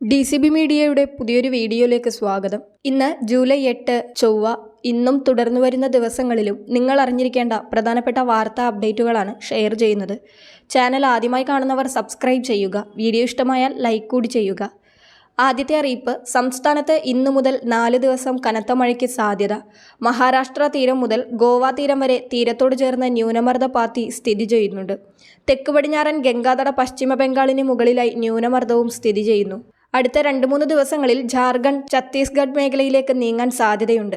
D C B മീഡിയയുടെ പുതിയൊരു വീഡിയോയിലേക്ക് സ്വാഗതം. ഇന്ന് ജൂലൈ എട്ട് ചൊവ്വ ഇന്നും തുടർന്നു വരുന്ന ദിവസങ്ങളിലും നിങ്ങൾ അറിഞ്ഞിരിക്കേണ്ട പ്രധാനപ്പെട്ട വാർത്താ അപ്ഡേറ്റുകളാണ് ഷെയർ ചെയ്യുന്നത്. ചാനൽ ആദ്യമായി കാണുന്നവർ സബ്സ്ക്രൈബ് ചെയ്യുക വീഡിയോ ഇഷ്ടമായാൽ ലൈക്ക് കൂടി ചെയ്യുക. ആദ്യത്തെ അറിയിപ്പ് സംസ്ഥാനത്ത് ഇന്നു മുതൽ നാല് ദിവസം കനത്ത മഴയ്ക്ക് സാധ്യത. മഹാരാഷ്ട്ര തീരം മുതൽ ഗോവ തീരം വരെ തീരത്തോട് ചേർന്ന ന്യൂനമർദ്ദ പാത്തി സ്ഥിതി ചെയ്യുന്നുണ്ട്. തെക്ക് പടിഞ്ഞാറൻ ഗംഗാതട പശ്ചിമ ബംഗാളിന് മുകളിലായി ന്യൂനമർദ്ദവും സ്ഥിതി ചെയ്യുന്നു. അടുത്ത രണ്ട് മൂന്ന് ദിവസങ്ങളിൽ ജാർഖണ്ഡ് ഛത്തീസ്ഗഡ് മേഖലയിലേക്ക് നീങ്ങാൻ സാധ്യതയുണ്ട്.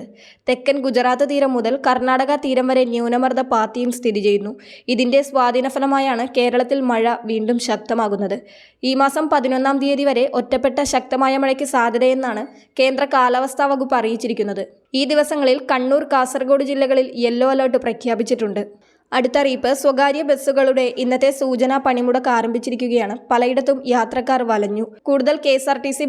തെക്കൻ ഗുജറാത്ത് തീരം മുതൽ കർണാടക തീരം വരെ ന്യൂനമർദ്ദ പാത്തിയും സ്ഥിതി ചെയ്യുന്നു. ഇതിന്റെ സ്വാധീനഫലമായാണ് കേരളത്തിൽ മഴ വീണ്ടും ശക്തമാകുന്നത്. ഈ മാസം പതിനൊന്നാം തീയതി വരെ ഒറ്റപ്പെട്ട ശക്തമായ മഴയ്ക്ക് സാധ്യതയെന്നാണ് കേന്ദ്ര കാലാവസ്ഥാ വകുപ്പ് അറിയിച്ചിരിക്കുന്നത്. ഈ ദിവസങ്ങളിൽ കണ്ണൂർ കാസർഗോഡ് ജില്ലകളിൽ യെല്ലോ അലർട്ട് പ്രഖ്യാപിച്ചിട്ടുണ്ട്. അടുത്ത അറിയിപ്പ് സ്വകാര്യ ബസ്സുകളുടെ ഇന്നത്തെ സൂചനാ പണിമുടക്ക് ആരംഭിച്ചിരിക്കുകയാണ്. പലയിടത്തും യാത്രക്കാർ വലഞ്ഞു. കൂടുതൽ കെ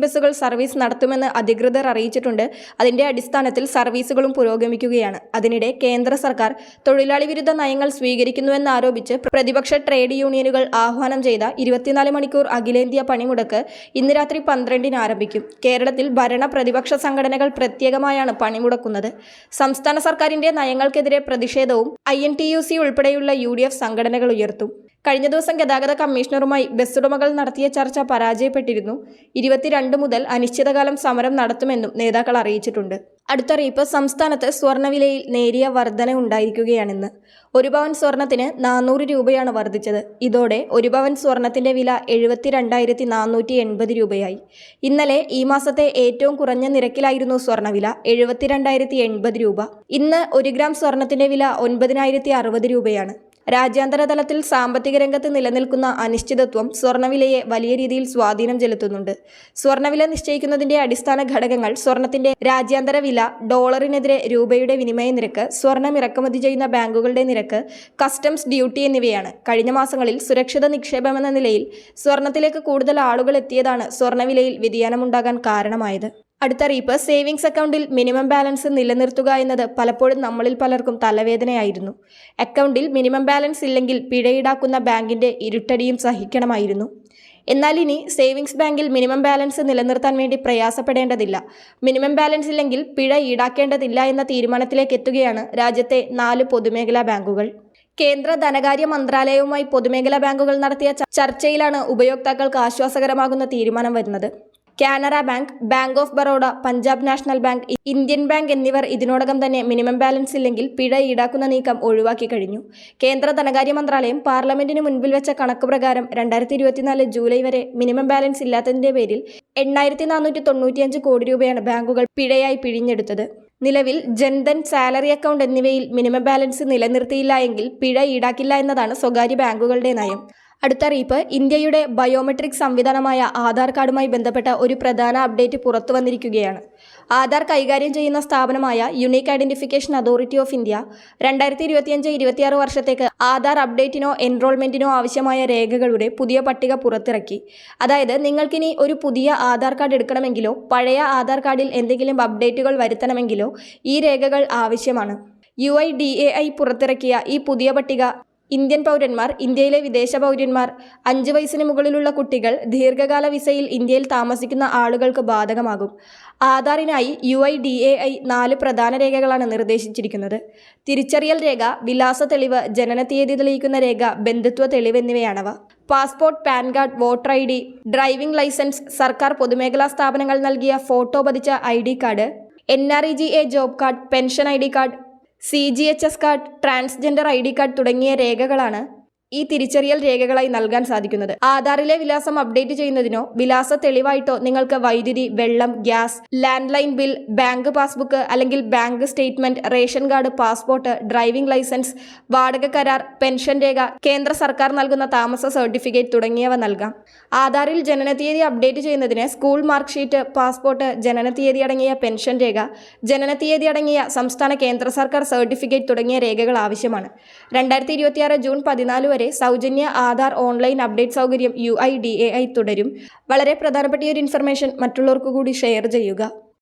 ബസ്സുകൾ സർവീസ് നടത്തുമെന്ന് അധികൃതർ അറിയിച്ചിട്ടുണ്ട്. അതിന്റെ അടിസ്ഥാനത്തിൽ സർവീസുകളും പുരോഗമിക്കുകയാണ്. അതിനിടെ കേന്ദ്ര സർക്കാർ തൊഴിലാളി വിരുദ്ധ നയങ്ങൾ സ്വീകരിക്കുന്നുവെന്നാരോപിച്ച് പ്രതിപക്ഷ ട്രേഡ് യൂണിയനുകൾ ആഹ്വാനം ചെയ്ത ഇരുപത്തിനാല് മണിക്കൂർ അഖിലേന്ത്യാ പണിമുടക്ക് ഇന്ന് രാത്രി പന്ത്രണ്ടിന് ആരംഭിക്കും. കേരളത്തിൽ ഭരണ പ്രതിപക്ഷ സംഘടനകൾ പ്രത്യേകമായാണ് പണിമുടക്കുന്നത്. സംസ്ഥാന സർക്കാരിന്റെ നയങ്ങൾക്കെതിരെ പ്രതിഷേധവും I N T U C ഉൾപ്പെടെയുള്ള യു സംഘടനകൾ ഉയർത്തും കഴിഞ്ഞ ദിവസം ഗതാഗത കമ്മീഷണറുമായി ബസ്സുടമകൾ നടത്തിയ ചർച്ച പരാജയപ്പെട്ടിരുന്നു. ഇരുപത്തിരണ്ട് മുതൽ അനിശ്ചിതകാലം സമരം നടത്തുമെന്നും നേതാക്കൾ അറിയിച്ചിട്ടുണ്ട്. അടുത്തറിയിപ്പ് സംസ്ഥാനത്ത് സ്വർണവിലയിൽ നേരിയ വർധന ഉണ്ടായിരിക്കുകയാണെന്ന്. ഒരു പവൻ സ്വർണത്തിന് നാനൂറ് രൂപയാണ് വർദ്ധിച്ചത്. ഇതോടെ ഒരു പവൻ സ്വർണത്തിന്റെ വില എഴുപത്തിരണ്ടായിരത്തി നാനൂറ്റി എൺപത് രൂപയായി. ഇന്നലെ ഈ മാസത്തെ ഏറ്റവും കുറഞ്ഞ നിരക്കിലായിരുന്നു സ്വർണവില എഴുപത്തിരണ്ടായിരത്തി എൺപത് രൂപ. ഇന്ന് ഒരു ഗ്രാം സ്വർണത്തിന്റെ വില ഒൻപതിനായിരത്തി അറുപത് രൂപയാണ്. രാജ്യാന്തര തലത്തിൽ സാമ്പത്തിക രംഗത്ത് നിലനിൽക്കുന്ന അനിശ്ചിതത്വം സ്വർണവിലയെ വലിയ രീതിയിൽ സ്വാധീനം ചെലുത്തുന്നുണ്ട്. സ്വർണവില നിശ്ചയിക്കുന്നതിന്റെ അടിസ്ഥാന ഘടകങ്ങൾ സ്വർണത്തിന്റെ രാജ്യാന്തര വില ഡോളറിനെതിരെ രൂപയുടെ വിനിമയ നിരക്ക് സ്വർണം ഇറക്കുമതി ചെയ്യുന്ന ബാങ്കുകളുടെ നിരക്ക് കസ്റ്റംസ് ഡ്യൂട്ടി എന്നിവയാണ്. കഴിഞ്ഞ മാസങ്ങളിൽ സുരക്ഷിത നിക്ഷേപമെന്ന നിലയിൽ സ്വർണത്തിലേക്ക് കൂടുതൽ ആളുകൾ എത്തിയതാണ് സ്വർണവിലയിൽ വ്യതിയാനമുണ്ടാകാൻ കാരണമായത്. അടുത്തറിയിപ്പ് സേവിങ്സ് അക്കൗണ്ടിൽ മിനിമം ബാലൻസ് നിലനിർത്തുക എന്നത് പലപ്പോഴും നമ്മളിൽ പലർക്കും തലവേദനയായിരുന്നു. അക്കൗണ്ടിൽ മിനിമം ബാലൻസ് ഇല്ലെങ്കിൽ പിഴയിടാക്കുന്ന ബാങ്കിന്റെ ഇരുട്ടടിയും സഹിക്കണമായിരുന്നു. എന്നാൽ ഇനി സേവിങ്സ് ബാങ്കിൽ മിനിമം ബാലൻസ് നിലനിർത്താൻ വേണ്ടി പ്രയാസപ്പെടേണ്ടതില്ല. മിനിമം ബാലൻസ് ഇല്ലെങ്കിൽ പിഴ ഈടാക്കേണ്ടതില്ല എന്ന തീരുമാനത്തിലേക്ക് എത്തുകയാണ് രാജ്യത്തെ നാല് പൊതുമേഖലാ ബാങ്കുകൾ. കേന്ദ്ര ധനകാര്യ മന്ത്രാലയവുമായി പൊതുമേഖലാ ബാങ്കുകൾ നടത്തിയ ചർച്ചയിലാണ് ഉപയോക്താക്കൾക്ക് ആശ്വാസകരമാകുന്ന തീരുമാനം വരുന്നത്. Canara Bank Bank of Baroda Punjab National Bank Indian Bank എന്നിവർ ഇതിനോടകം തന്നെ മിനിമം ബാലൻസ് ഇല്ലെങ്കിൽ പിഴ ഈടാക്കുന്ന നീക്കം ഒഴിവാക്കി കഴിഞ്ഞു. കേന്ദ്ര ധനകാര്യ മന്ത്രാലയം പാർലമെന്റിന് മുൻപിൽ വെച്ച കണക്ക് പ്രകാരം രണ്ടായിരത്തി ഇരുപത്തിനാല് ജൂലൈ വരെ മിനിമം ബാലൻസ് ഇല്ലാത്തതിന്റെ പേരിൽ എണ്ണായിരത്തി നാനൂറ്റി തൊണ്ണൂറ്റിയഞ്ച് കോടി രൂപയാണ് ബാങ്കുകൾ പിഴയായി പിഴിഞ്ഞെടുത്തത്. നിലവിൽ ജൻധൻ സാലറി അക്കൗണ്ട് എന്നിവയിൽ മിനിമം ബാലൻസ് നിലനിർത്തിയില്ല എങ്കിൽ പിഴ ഈടാക്കില്ല എന്നതാണ് സ്വകാര്യ ബാങ്കുകളുടെ നയം. അടുത്ത അറിയിപ്പ് ഇന്ത്യയുടെ ബയോമെട്രിക് സംവിധാനമായ ആധാർ കാർഡുമായി ബന്ധപ്പെട്ട ഒരു പ്രധാന അപ്ഡേറ്റ് പുറത്തു വന്നിരിക്കുകയാണ്. ആധാർ കൈകാര്യം ചെയ്യുന്ന സ്ഥാപനമായ Unique Identification Authority of India രണ്ടായിരത്തി ഇരുപത്തിയഞ്ച് ഇരുപത്തിയാറ് വർഷത്തേക്ക് ആധാർ അപ്ഡേറ്റിനോ എൻറോൾമെന്റിനോ ആവശ്യമായ രേഖകളുടെ പുതിയ പട്ടിക പുറത്തിറക്കി. അതായത് നിങ്ങൾക്കിനി ഒരു പുതിയ ആധാർ കാർഡ് എടുക്കണമെങ്കിലോ പഴയ ആധാർ കാർഡിൽ എന്തെങ്കിലും അപ്ഡേറ്റുകൾ വരുത്തണമെങ്കിലോ ഈ രേഖകൾ ആവശ്യമാണ്. U I D A I പുറത്തിറക്കിയ ഈ പുതിയ പട്ടിക ഇന്ത്യൻ പൗരന്മാർ ഇന്ത്യയിലെ വിദേശ പൗരന്മാർ അഞ്ച് വയസ്സിന് മുകളിലുള്ള കുട്ടികൾ ദീർഘകാല വിസയിൽ ഇന്ത്യയിൽ താമസിക്കുന്ന ആളുകൾക്ക് ബാധകമാകും. ആധാറിനായി U I D A I നാല് പ്രധാന രേഖകളാണ് നിർദ്ദേശിച്ചിരിക്കുന്നത്. തിരിച്ചറിയൽ രേഖ വിലാസ തെളിവ് ജനന തീയതി തെളിയിക്കുന്ന രേഖ ബന്ധുത്വ തെളിവ് എന്നിവയാണവ. Passport PAN card voter I D driving licence സർക്കാർ പൊതുമേഖലാ സ്ഥാപനങ്ങൾ നൽകിയ ഫോട്ടോ പതിച്ച I D card N R E G A job card pension I D card C G H S card transgender I D card തുടങ്ങിയ രേഖകളാണ് ഈ തിരിച്ചറിയൽ രേഖകളായി നൽകാൻ സാധിക്കുന്നത്. ആധാറിലെ വിലാസം അപ്ഡേറ്റ് ചെയ്യുന്നതിനോ വിലാസ തെളിവായിട്ടോ നിങ്ങൾക്ക് വൈദ്യുതി വെള്ളം gas land line bill bank passbook അല്ലെങ്കിൽ bank statement ration card passport driving licence വാടക കരാർ പെൻഷൻ രേഖ കേന്ദ്ര സർക്കാർ നൽകുന്ന താമസ സർട്ടിഫിക്കറ്റ് തുടങ്ങിയവ നൽകാം. ആധാറിൽ ജനനതീയതി അപ്ഡേറ്റ് ചെയ്യുന്നതിന് സ്കൂൾ മാർക്ക് ഷീറ്റ് പാസ്പോർട്ട് ജനനതീയതി അടങ്ങിയ പെൻഷൻ രേഖ ജനനതീയതി അടങ്ങിയ സംസ്ഥാന കേന്ദ്ര സർക്കാർ സർട്ടിഫിക്കറ്റ് തുടങ്ങിയ രേഖകൾ ആവശ്യമാണ്. രണ്ടായിരത്തി ജൂൺ പതിനാല് വരെ സൗജന്യ ആധാർ ഓൺലൈൻ അപ്ഡേറ്റ് സൗകര്യം U I D A I തുടരും. വളരെ പ്രധാനപ്പെട്ട ഒരു ഇൻഫർമേഷൻ മറ്റുള്ളവർക്ക് കൂടി ഷെയർ ചെയ്യുക.